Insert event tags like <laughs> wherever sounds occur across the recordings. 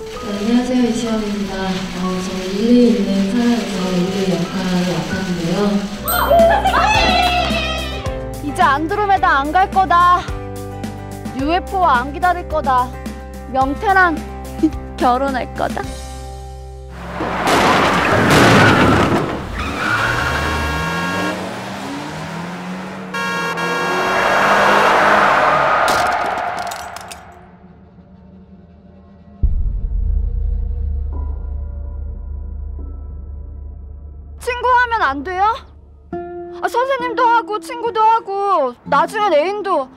안녕하세요 이시영입니다. 어, 저는 일리 있는 사람에서 일리 역할을 맡았는데요. 이제 안드로메다 안 갈 거다. UFO 안 기다릴 거다. 명태랑 <laughs> 결혼할 거다. 하면 안 돼요? 아, 선생님도 하고 친구도 하고 나중엔 애인도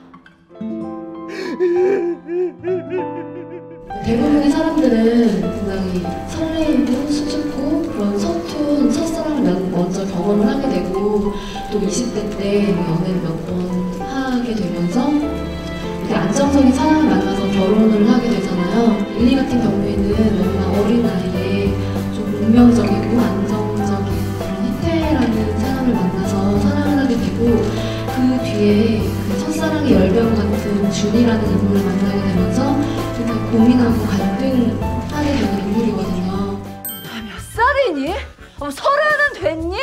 대부분의 사람들은 굉장히 설레이고 수줍고 그런 서툰 첫사랑을 면- 먼저 경험을 하게 되고 또 20대 때 연애를 몇 번 하게 되면서 안정적인 사랑을 만나서 결혼을 하게 되잖아요. 일리 같은 경우에는 너무나 어린 나이에 좀 운명적이고 안 뒤에 그 첫사랑의 열병 같은 준이라는 인물을 만나게 되면서 굉장히 고민하고 갈등하게 되는 인물이거든요. 아, 몇 살이니? 어, 서른은 됐니?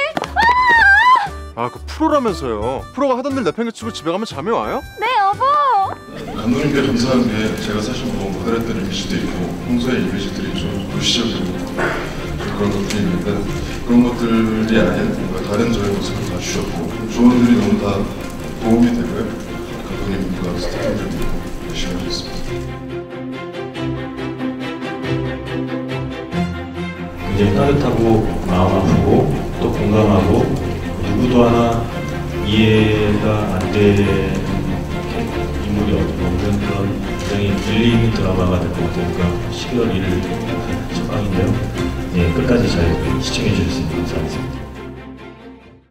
아 그 프로라면서요 프로가 하던 일 내팽개치고 집에 가면 잠이 와요? 네 여보 감독님께 감사한 게 제가 사실 뭐 모델했던 이미지도 있고 평소에 이미지들이 좀 도시적이고 그런 것들이 있는데 그런 것들이 아닌 뭔가 다른 저의 모습을 봐주셨고 조언들이 너무 다 도움이 되고요 감독님과 스태프분들 믿고 열심히 하겠습니다 굉장히 따뜻하고 마음 아프고 또 공감하고 누구도 하나 이해가 안 되는 인물이 없는 그런 굉장히 일리 있는 드라마가 될 것 같아요. 그러니까 12월 1일 첫 방인데요. 예, 끝까지 잘 시청해 주셨으면 감사하겠습니다.